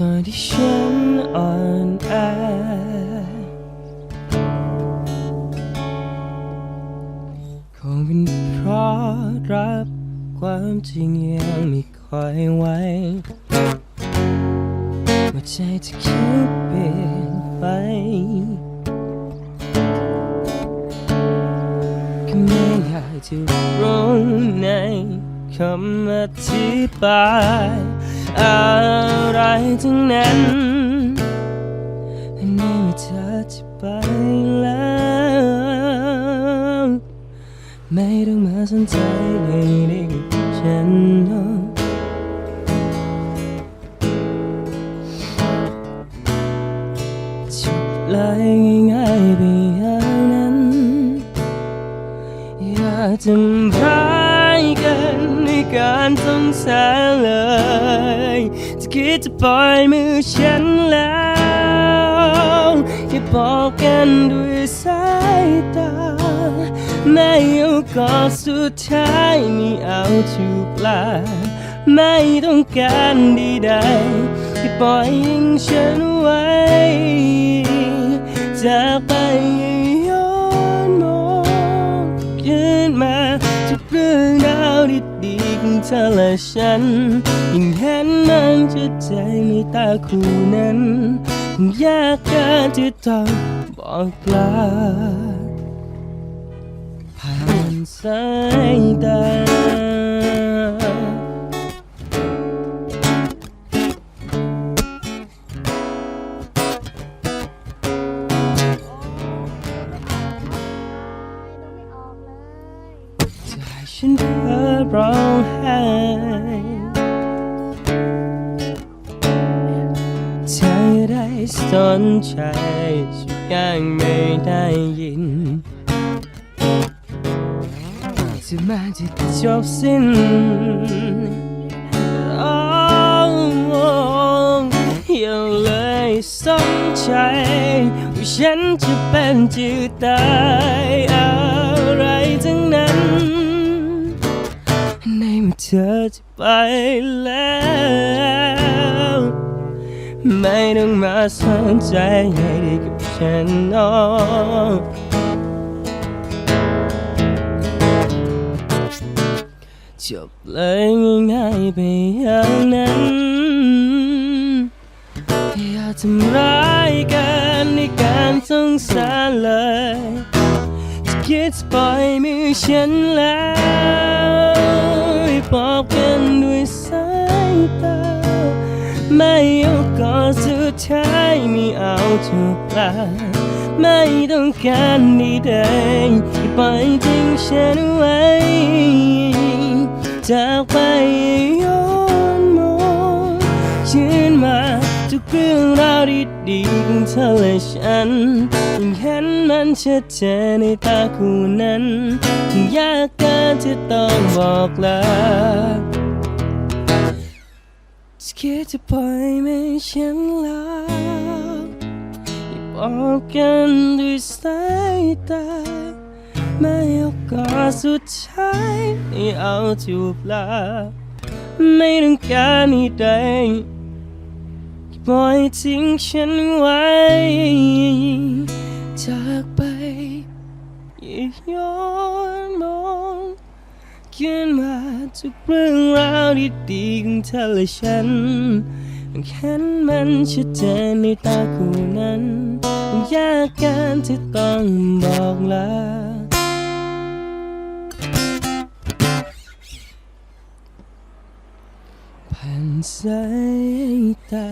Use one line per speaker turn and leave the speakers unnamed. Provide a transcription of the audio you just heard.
ตอนที่ฉันอ่อนแอคงเป็นเพราะรับความจริงยังไม่ค่อยไหวว่าใจจะคิดเปลี่ยนไปก็ไม่อยากจะร้องในคำอธิบาย อะไรทั้งนั้นในเมื่อเธอจะไปแล้ว ไม่ต้องมาสนใจเลยได้กับฉันเนอะจบเลยง่ายๆไปอย่างนั้น อย่าทำร้ายกัน ในการสงสารเลย จะคิดจะปล่อยมือฉันแล้วอย่าบอกกันด้วยสายตา ไม่เอาก็สุดท้ายไม่เอาถูกลาไม่ต้องการดีใดๆที่ปล่อยยิงฉันไว้จากไป ราวดีของเธอและฉัน ยิ่งเห็นนางจะใจในตาคู่นั้นยากเกินที่ต้องบอกลาผ่านสายตา สนใจฉันยังไม่ได้ยินจะมาจะจบสิ้นโอ้ยังเลยสนใจว่าฉันจะเป็นจะตายอะไรทั้งนั้น ในเมื่อเธอจะไปแล้ว ไม่ต้องมาสนใจให้ดีกับฉันนอจบเลยง่ายๆไปอย่างนั้นอย่าทำร้ายกันในการสงสารเลยจะคิดปล่อยมือฉันแล้ว สุดท้ไม่เอาถูกปลาไม่ต้องการดีใดที่ปล่อยทิ้งฉันไว้จากไปย้อนมองชื่นมาทุกเรื่องราวดีๆของเธอและฉันยังเห็นมันชัดเจนในตาคู่นั้นยากเกินที่ต้องบอกลา คิดจะปล่อยไม่ฉันแล้วอย่าบอกกันด้วยสายตาไม่เอาก็สุดท้ายไม่เอาจูบลาไม่ต้องการอีกใดปล่อยทิ้งฉันไว้ จากไปอย่าย้อนมองขึ้นมา ทุกเรื่องราวดีๆของเธอและฉันเห็นมันชัดเจนในตาคู่นั้นยากเกินที่ต้องบอกลาผ่านสายตา